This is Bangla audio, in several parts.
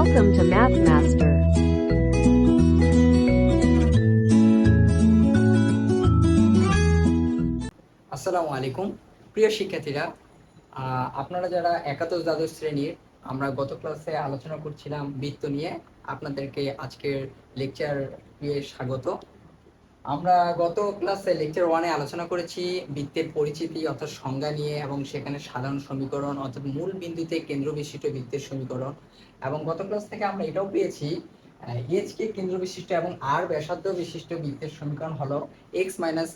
Welcome to Math Master. আসসালামু আলাইকুম। প্রিয় শিক্ষার্থীরা আপনারা যারা একাদশ দ্বাদশ শ্রেণির, আমরা গত ক্লাসে আলোচনা করছিলাম বৃত্ত নিয়ে। আপনাদেরকে আজকের লেকচার দিয়ে স্বাগত। আমরা গত ক্লাসে লেকচার ওয়ানে আলোচনা করেছি বৃত্তের পরিচিতি অর্থাৎ সংজ্ঞা নিয়ে এবং সেখানে সাধারণ সমীকরণ অর্থাৎ মূল বিন্দুতে কেন্দ্র বিশিষ্ট বৃত্তের সমীকরণ এবং গত ক্লাস থেকে আমরা এটাও পেয়েছি এইচ কে কেন্দ্র বিশিষ্ট এবং আর ব্যাসার্ধ বিশিষ্ট বৃত্তের সমীকরণ হলো x minus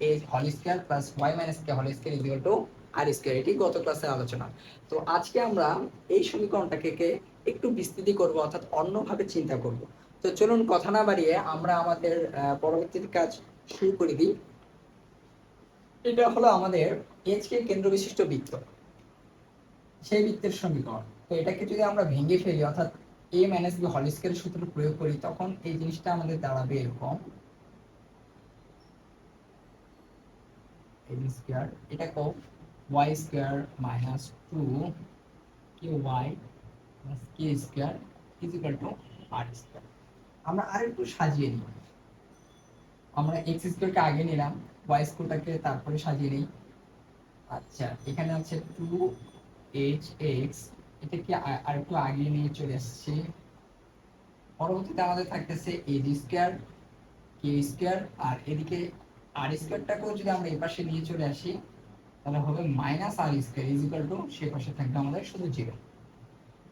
a whole square plus y minus k whole square equal to r square এটি গত ক্লাসে আলোচনা। তো আজকে আমরা এই সমীকরণটাকে একটু বিস্তৃতি করব অর্থাৎ অন্যভাবে চিন্তা করব। তো চলুন কথা না বাড়িয়ে আমরা আমাদের পরবর্তী কাজ শুরু করে দিই। এটা হলো আমাদের এইচ কে কেন্দ্র বিশিষ্ট বৃত্ত। সেই বৃত্তের সমীকরণ। তো এটাকে যদি আমরা ভেঙে ফেলি, অর্থাৎ এ মাইনাস বি হোল স্কয়ারের সূত্র প্রয়োগ করি, তখন এই জিনিসটা আমাদের দাঁড়াবে এরকম। এল স্কয়ার এটা কো y square minus two q y k square is to r square আমরা আর একটু সাজিয়ে নিই। আমরা এক্স স্কয়ারকে আগে নিলাম ওয়াই স্কয়ারটাকে তারপরে সাজিয়ে নিই। আচ্ছা এখানে আছে টু এইচ এক্স এটাকে আর একটু আগিয়ে নিয়ে চলে আসছে পরবর্তীতে আমাদের থাকতেছে এজ স্কয়ার কে স্কয়ার আর এদিকে আর স্কয়ারটাকেও যদি আমরা এই পাশে নিয়ে চলে আসি, তাহলে হবে minus r square is equal to সে পাশে থাকবে আমাদের শুধু জিরো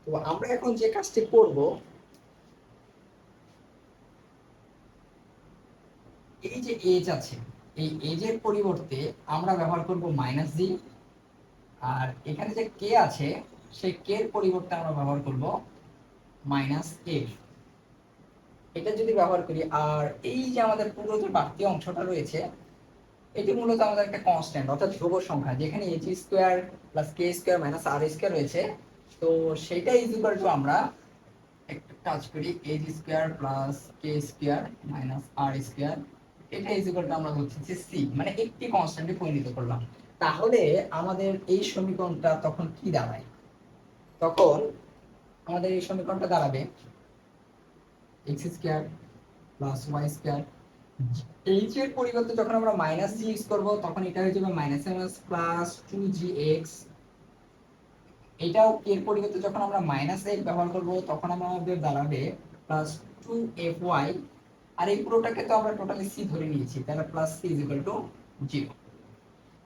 তো আমরা এখন যে কাজটি করব যে এজ আছে, এই এজের পরিবর্তে আমরা ব্যবহার করব মাইনাস জি আর এখানে যে কে আছে, সেই কে এর পরিবর্তে আমরা ব্যবহার করব মাইনাস এফ এটা যদি ব্যবহার করি, আর এই যে আমাদের পুরো যে বাড়তি অংশটা রয়েছে, এটি মূলত আমাদের একটা কনস্ট্যান্ট অর্থাৎ ধ্রুব সংখ্যা, যেখানে h square plus k square minus r square রয়েছে। তো সেটা ইজ ইকুয়াল টু আমরা একটা কাজ করি h square plus k square minus r square এটা ইজ টু আমরা হচ্ছে যে সি মানে একটি কনস্ট্যান্টে পরিণত করলাম। তাহলে আমাদের এই সমীকরণটা তখন কি দাঁড়ায়? তখন আমাদের এই সমীকরণটা দাঁড়াবে x square plus y square h এর পরিবর্তে যখন আমরা মাইনাস জি ইউজ করব, তখন এটা হয়ে যাবে minus MS plus two g x এটাও এর পরিবর্তে যখন আমরা মাইনাস এক ব্যবহার করব, তখন আমাদের দাঁড়াবে প্লাস টু এফ ওয়াই আর এই পুরোটাকে তো আমরা টোটালি সি ধরে নিয়েছি, তাহলে plus c is to zero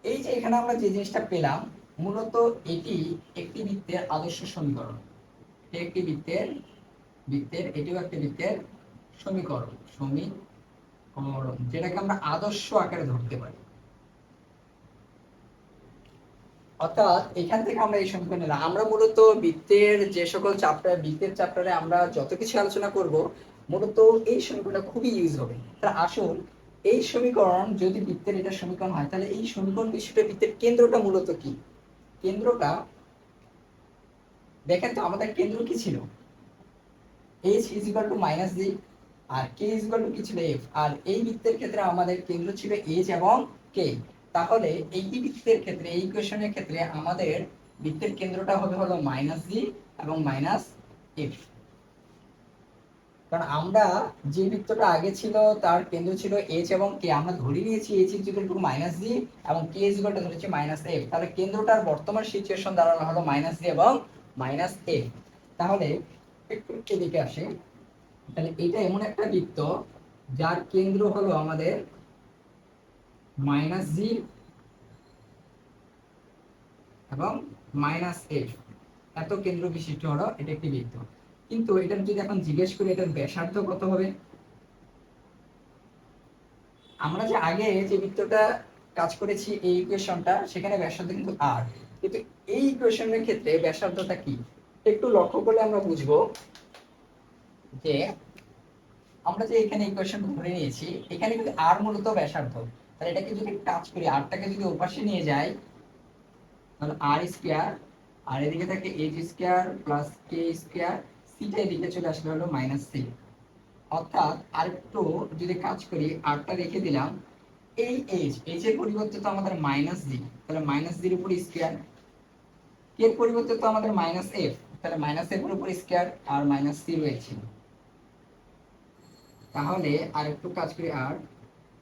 এই যে এখানে আমরা যে জিনিসটা পেলাম, মূলত এটি একটি বৃত্তের আদর্শ সমীকরণ। একটি বৃত্তের বৃত্তের, এটিও একটি বৃত্তের সমীকরণ সমীকরণ, যেটাকে আমরা আদর্শ আকারে ধরতে পারি। অর্থাৎ এখান থেকে আমরা এই সমীকরণ নিলাম। আমরা মূলত বৃত্তের যে সকল চ্যাপ্টার বৃত্তের চ্যাপ্টারে আমরা যত কিছু আলোচনা করব মূলত এই সমীকরণটা খুবই ইউজ হবে। তাহলে আসুন, এই সমীকরণ যদি বৃত্তের এটা সমীকরণ হয়, তাহলে এই সমীকরণ বিশিষ্ট বৃত্তের কেন্দ্রটা মূলত কি? কেন্দ্রটা, দেখেন তো আমাদের কেন্দ্র কি ছিল? H is equal to minus g R K is equal to কি ছিল? এফ আর এই বৃত্তের ক্ষেত্রে আমাদের কেন্দ্র ছিল এইচ এবং কে তাহলে এই বৃত্তের ক্ষেত্রে, এই ইকুয়েশনের ক্ষেত্রে আমাদের বৃত্তের কেন্দ্রটা হবে হলো মাইনাস জি এবং মাইনাস এফ কারণ আমরা যে বৃত্তটা আগে ছিল, তার কেন্দ্র ছিল এইচ এবং কে আমরা ধরে নিয়েছি h is equal to minus g এবং কে ইজ ইকুয়াল টু ধরেছি মাইনাস এফ তাহলে কেন্দ্রটার বর্তমান সিচুয়েশন দাঁড়ানো হলো মাইনাস জি এবং মাইনাস এফ তাহলে একটু এদিকে আসে। তাহলে এটা এমন একটা বৃত্ত যার কেন্দ্র হলো আমাদের মাইনাস জি এবং মাইনাস এফ এত কেন্দ্র বিশিষ্ট হলো এটা একটি বৃত্ত। কিন্তু এটার যদি এখন জিজ্ঞেস করি, এটার ব্যাসার্ধ কত হবে? আমরা যে আগে যে বৃত্তটা কাজ করেছি, এই ইকুয়েশনটা, সেখানে ব্যাসার্ধ কিন্তু আর। কিন্তু এই ইকুয়েশনের ক্ষেত্রে ব্যাসার্ধটা কি? একটু লক্ষ্য করলে আমরা বুঝব যে আমরা যে এখানে ইকুয়েশন ধরে নিয়েছি, এখানে কিন্তু আর মূলত ব্যাসার্ধ। তাহলে এটাকে যদি কাজ করি, আরটাকে যদি ওপাশে নিয়ে যাই, তাহলে আর স্কোয়ার, আর এদিকে থাকে h square plus k square সিটা এদিকে চলে আসলে হলো মাইনাস সি অর্থাৎ আরেকটু যদি কাজ করি, আরটা রেখে দিলাম। এই এইচ এইচ এর পরিবর্তে তো আমাদের মাইনাস জি তাহলে মাইনাস জির উপর স্কোয়ার এর পরিবর্তে তো আমাদের মাইনাস এফ তাহলে মাইনাস এফ এর উপর স্কোয়ার আর মাইনাস সি রয়েছে। তাহলে আর একটু কাজ করি, আর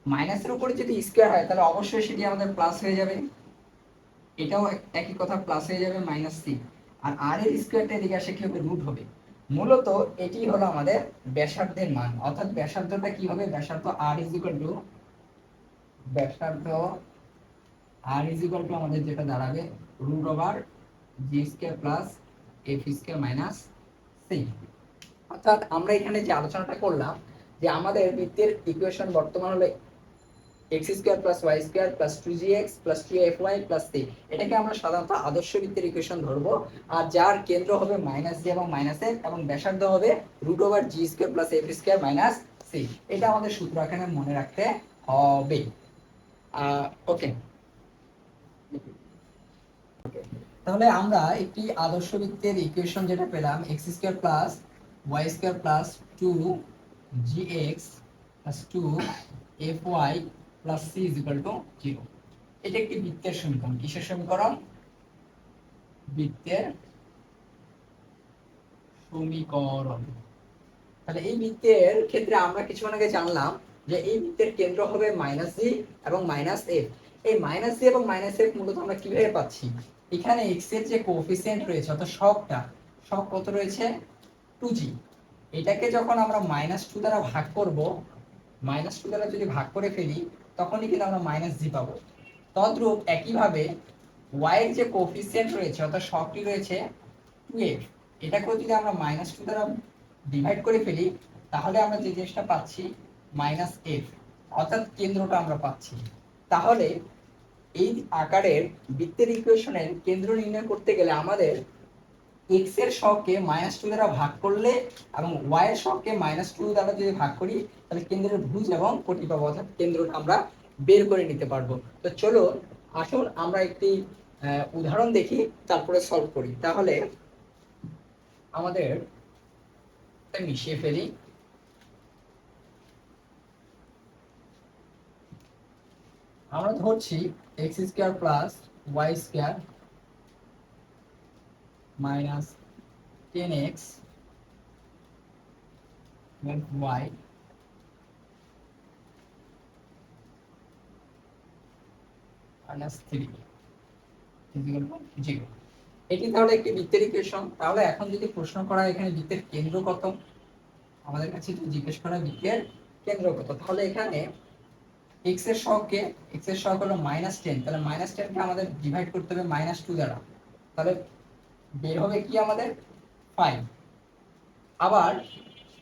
মাইনাসের উপরে যদি স্কোয়ার হয়, তাহলে অবশ্যই সেটি আমাদের প্লাস হয়ে যাবে। এটাও একই কথা প্লাস হয়ে যাবে মাইনাস সি আর আর এর স্কোয়ারটা এদিকে আসে কি হবে? রুট হবে। মূলত এটি হলো আমাদের ব্যাসার্ধের মান। অর্থাৎ ব্যাসার্ধটা কি হবে ব্যাসার্ধ আর ইজ ইকুয়াল টু ব্যাসার্ধ আর ইজ ইকুয়াল টু আমাদের যেটা দাঁড়াবে root over g square plus f square minus c অর্থাৎ আমরা এখানে যে আলোচনাটা করলাম, যে আমাদের বৃত্তের ইকুয়েশন বর্তমান হলো x square plus y square plus two g plus two f y plus c এটাকে আমরা সাধারণত আদর্শ বৃত্তের ইকুয়েশন ধরবো। আর যার কেন্দ্র হবে মাইনাস জি এবং মাইনাস এফ এবং ব্যাসার্ধ হবে root over g square plus f square minus c এটা আমাদের সূত্র এখানে মনে রাখতে হবে। ওকে তাহলে আমরা একটি আদর্শ বৃত্তের ইকুয়েশন যেটা পেলাম x square plus y square plus two g x plus two f y plus c is equal to zero এটা একটি বৃত্তের সমীকরণ। কিসের সমীকরণ? বৃত্তের সমীকরণ। তাহলে এই বৃত্তের ক্ষেত্রে আমরা কিছুক্ষণ আগে জানলাম যে এই বৃত্তের কেন্দ্র হবে মাইনাস জি এবং মাইনাস এফ এই মাইনাস জি এবং মাইনাস এফ মূলত আমরা কীভাবে পাচ্ছি? এখানে এক্সের যে কোফিসিয়েন্ট রয়েছে, অর্থাৎ শকটা শক কত রয়েছে? টু জি এটাকে যখন আমরা মাইনাস টু দ্বারা ভাগ করব মাইনাস টু দ্বারা যদি ভাগ করে ফেলি তখনই কিন্তু আমরা মাইনাস জি পাবো। তদ্রূপ একইভাবে ওয়াই এর যে কোফিসিয়েন্ট রয়েছে, অর্থাৎ শকটি রয়েছে টু এফ এটাকেও যদি আমরা মাইনাস টু দ্বারা ডিভাইড করে ফেলি, তাহলে আমরা যে জিনিসটা পাচ্ছি মাইনাস এফ অর্থাৎ কেন্দ্রটা আমরা পাচ্ছি। তাহলে এই আকারের বৃত্তের ইকুয়েশনের কেন্দ্র নির্ণয় করতে গেলে আমাদের এক্সের শখকে মাইনাস টু দ্বারা ভাগ করলে এবং ওয়াই এর শখকে মাইনাস টু দ্বারা যদি ভাগ করি, তাহলে কেন্দ্রের ভুজ এবং কোটি পাবো, অর্থাৎ কেন্দ্রটা আমরা বের করে নিতে পারব। তো চলো, আসুন আমরা একটি উদাহরণ দেখি, তারপরে সলভ করি। তাহলে আমাদের মিশিয়ে ফেলি। আমরা ধরছি x square plus y square minus ten x y, minus three zero এটি তাহলে একটি বৃত্তের ইকুয়েশন তাহলে এখন যদি প্রশ্ন করা এখানে বৃত্তের কেন্দ্র কত? আমাদের কাছে যদি জিজ্ঞেস করা বৃত্তের কেন্দ্র কত? তাহলে এখানে এক্সের সহগকে এক্সের সহগ হলো মাইনাস টেন। তাহলে মাইনাস টেনকে আমাদের ডিভাইড করতে হবে মাইনাস টু দ্বারা। তাহলে বের হবে কি আমাদের? ফাইভ আবার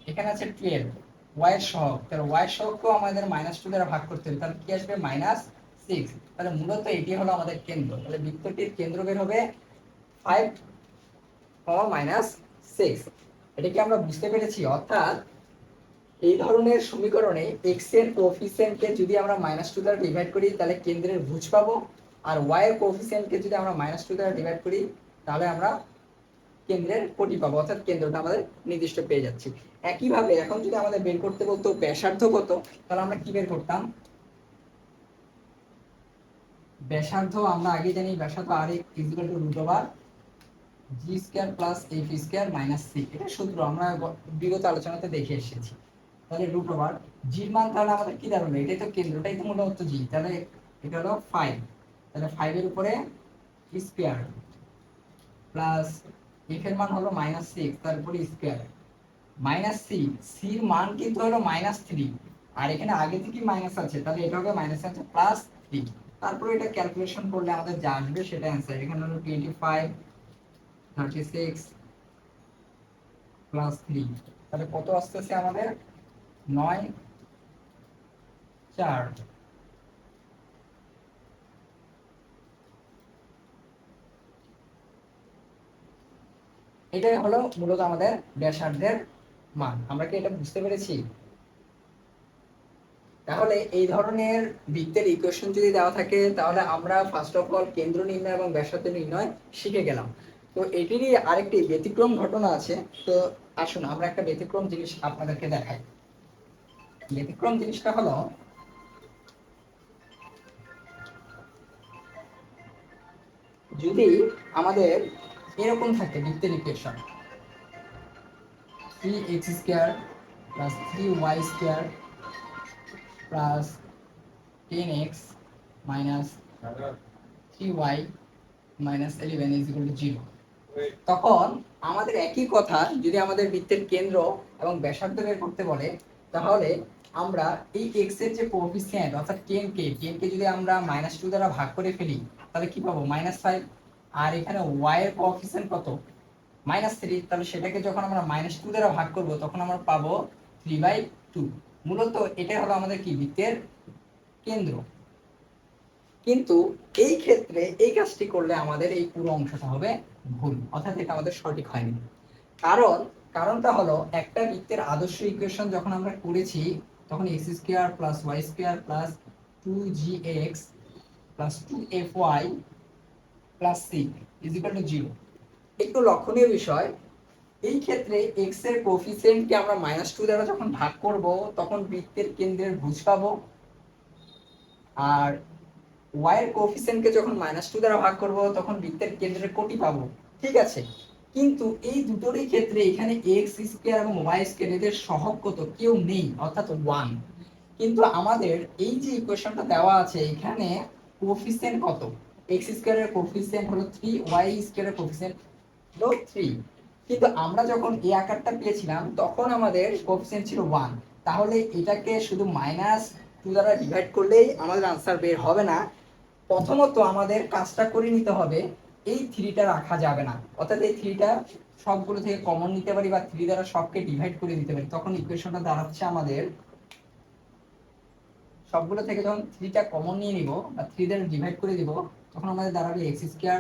এখানে আছে টুয়েলভ ওয়াই এর সহগ। তাহলে ওয়াই এর সহগকেও আমাদের মাইনাস টু দ্বারা ভাগ করতে হবে। তাহলে কি আসবে? মাইনাস সিক্স তাহলে মূলত এটি হলো আমাদের কেন্দ্র। তাহলে বৃত্তটির কেন্দ্র বের হবে ফাইভ কমা মাইনাস সিক্স এটা কি আমরা বুঝতে পেরেছি? অর্থাৎ এই ধরনের সমীকরণে এক্সের কোফিসিয়েন্টকে যদি আমরা মাইনাস টু দ্বারা ডিভাইড করি, তাহলে কেন্দ্রের ভুজ পাবো। আর ওয়াই এর কোফিসিয়েন্টকে যদি আমরা মাইনাস টু দ্বারা ডিভাইড করি তাহলে আমরা কেন্দ্রের কোটি পাবো, অর্থাৎ কেন্দ্রটা আমাদের নির্দিষ্ট পেয়ে যাচ্ছি। একইভাবে এখন যদি আমাদের বের করতে বলতো ব্যাসার্ধ কত, তাহলে আমরা কি বের করতাম? ব্যাসার্ধ, আমরা আগে জানি ব্যাসার্ধ r equal to root over g square plus f square minus c এটা সূত্র আমরা বিগত আলোচনাতে দেখে এসেছি। তাহলে রুট ওভার জির মান তাহলে আমাদের কি দাঁড়াল এটাই তো কেন্দ্রটাই তো মূলত জি তাহলে এটা হলো ফাইভ তাহলে ফাইভের উপরে স্কয়ার প্লাস এফ এর মান হলো মাইনাস সিক্স তারপরে স্কয়ার মাইনাস সি সির মান কিন্তু হলো মাইনাস থ্রি আর এখানে আগে থেকে মাইনাস আছে, তাহলে এটা হবে মাইনাস আছে প্লাস থ্রি তারপরে এটা ক্যালকুলেশন করলে আমাদের যা আসবে সেটা অ্যান্সার এখানে হলো twenty five thirty six plus three তাহলে কত আসতেছে আমাদের? নয়, চার। এটাই হলো মূলত আমাদের ব্যাসার্ধের মান। আমরা কি এটা বুঝতে পেরেছি? তাহলে এই ধরনের বৃত্তের ইকুয়েশন যদি দেওয়া থাকে, তাহলে আমরা ফার্স্ট অফ অল কেন্দ্র নির্ণয় এবং ব্যাসার্ধ নির্ণয় শিখে গেলাম। তো এটিরই আরেকটি ব্যতিক্রম ঘটনা আছে। তো আসুন, আমরা একটা ব্যতিক্রম জিনিস আপনাদেরকে দেখাই। ব্যতিক্রম জিনিসটা হলো, যদি আমাদের এরকম থাকে বৃত্তের equation three x square plus three y square plus ten x minus three y minus eleven is equal to zero তখন আমাদের একই কথা যদি আমাদের বৃত্তের কেন্দ্র এবং ব্যাসার্ধ বের করতে বলে, তাহলে আমরা এই এক্সের যে কোএফিসিয়েন্ট অর্থাৎ টেন কে টেন কে যদি আমরা মাইনাস টু দ্বারা ভাগ করে ফেলি, তাহলে কি পাবো? মাইনাস ফাইভ আর এখানে ওয়াই এর কোএফিসিয়েন্ট কত? মাইনাস থ্রি তাহলে সেটাকে যখন আমরা মাইনাস টু দ্বারা ভাগ করব, তখন আমরা পাবো থ্রি বাই টু মূলত এটা হলো আমাদের কি? বৃত্তের কেন্দ্র। কিন্তু এই ক্ষেত্রে এই কাজটি করলে আমাদের এই পুরো অংশটা হবে ভুল, অর্থাৎ এটা আমাদের সঠিক হয়নি। কারণ, কারণটা হলো একটা বৃত্তের আদর্শ ইকুয়েশন যখন আমরা করেছি, তখন x square plus y square plus two g x plus two f y plus c is equal to zero একটু লক্ষণীয় বিষয়, এই ক্ষেত্রে এক্সের কোফিসিয়েন্টকে আমরা মাইনাস টু দ্বারা যখন ভাগ করব, তখন বৃত্তের কেন্দ্রের ভুজ পাবো। আর ওয়াই এর কোফিসিয়েন্টকে যখন মাইনাস টু দ্বারা ভাগ করব, তখন বৃত্তের কেন্দ্রের কোটি পাবো। ঠিক আছে? কিন্তু এই দুটোরই ক্ষেত্রে এখানে এক্স স্কোয়ার এবং ওয়াই স্কোয়ার এদের সহগ কত? কেউ নেই, অর্থাৎ ওয়ান কিন্তু আমাদের এই যে ইকুয়েশনটা দেওয়া আছে, এখানে কোফিসিয়েন্ট কত? এক্স স্কোয়ারের কোফিসিয়েন্ট হলো ওয়াই স্কোয়ারের হলো কিন্তু আমরা যখন এই আকারটা পেয়েছিলাম, তখন আমাদের ছিল তাহলে এটাকে শুধু মাইনাস দ্বারা ডিভাইড করলেই আমাদের বের হবে না। প্রথমত আমাদের কাজটা করে নিতে হবে, এই থ্রিটা রাখা যাবে না। অর্থাৎ এই থ্রিটা সবগুলো থেকে কমন নিতে পারি বা থ্রি দ্বারা সবকে ডিভাইড করে দিতে পারি। তখন ইকুয়েশনটা দাঁড়াচ্ছে আমাদের। সবগুলো থেকে যখন থ্রিটা কমন নিয়ে নিব বা থ্রি দ্বারা ডিভাইড করে দিব তখন আমাদের দাঁড়াবে x square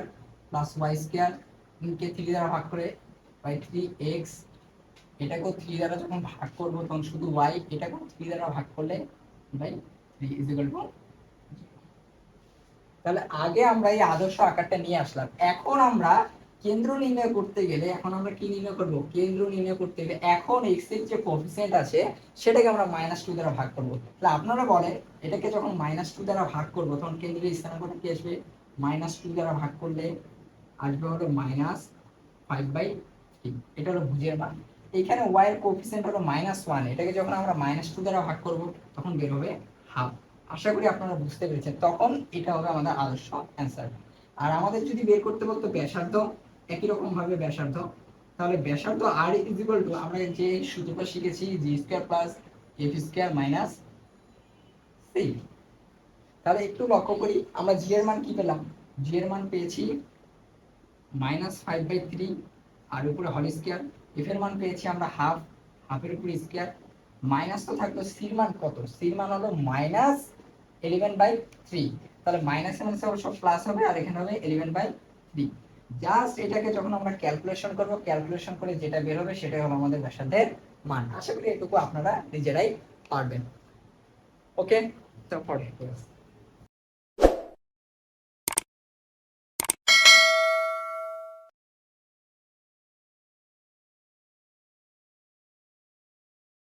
plus y square কে থ্রি দ্বারা ভাগ করে বাই থ্রি এক্স এটাকেও থ্রি দ্বারা যখন ভাগ করব তখন শুধু ওয়াই এটাকেও থ্রি দ্বারা ভাগ করলে বাই থ্রি ইজ টু তাহলে আগে আমরা এই আদর্শ আকারটা নিয়ে আসলাম। এখন আমরা কেন্দ্র নির্ণয় করতে গেলে, এখন আমরা কি নির্ণয় করব? কেন্দ্র নির্ণয় করতে গেলে এখন এক্সের যে কোফিসিয়েন্ট আছে, সেটাকে আমরা মাইনাস টু দ্বারা ভাগ করব। তাহলে আপনারা বলেন, এটাকে যখন মাইনাস টু দ্বারা ভাগ করব, তখন কেন্দ্রের স্থানাঙ্কটা কি আসবে? মাইনাস টু দ্বারা ভাগ করলে আসবে হলো মাইনাস ফাইভ বাই থ্রি এটা হলো ভুজের মান এখানে ওয়াই এর কোফিসিয়েন্ট হলো মাইনাস ওয়ান এটাকে যখন আমরা মাইনাস টু দ্বারা ভাগ করব, তখন বের হবে হাফ আশা করি আপনারা বুঝতে পেরেছেন। তখন এটা হবে আমাদের আদর্শ অ্যান্সার আর আমাদের যদি বের করতে বলতো ব্যাসার্ধ, একই রকম ভাবে ব্যাসার্ধ। তাহলে ব্যাসার্ধ আর ইজ ইকুয়াল টু আমরা যে সূত্রটা শিখেছি g square plus f square minus তাহলে একটু লক্ষ্য করি, আমরা জি এর মান কি পেলাম? জি এর মান পেয়েছি মাইনাস ফাইভ বাই থ্রি আর উপরে হল স্কোয়ার এফ এর মান পেয়েছি আমরা হাফ হাফের উপরে স্কোয়ার মাইনাস তো থাকল সির মান কত? সির মান হলো মাইনাস ইলেভেন বাই থ্রি তাহলে মাইনাস মাইনাস সব প্লাস হবে, আর এখানে হবে ইলেভেন বাই থ্রি জাস্ট এটাকে যখন আমরা ক্যালকুলেশন করব ক্যালকুলেশন করে যেটা বের হবে সেটাই হলো আমাদের ব্যাসার্ধের মান। আশা করি এটুকু আপনারা নিজেরাই পারবেন। ওকে তো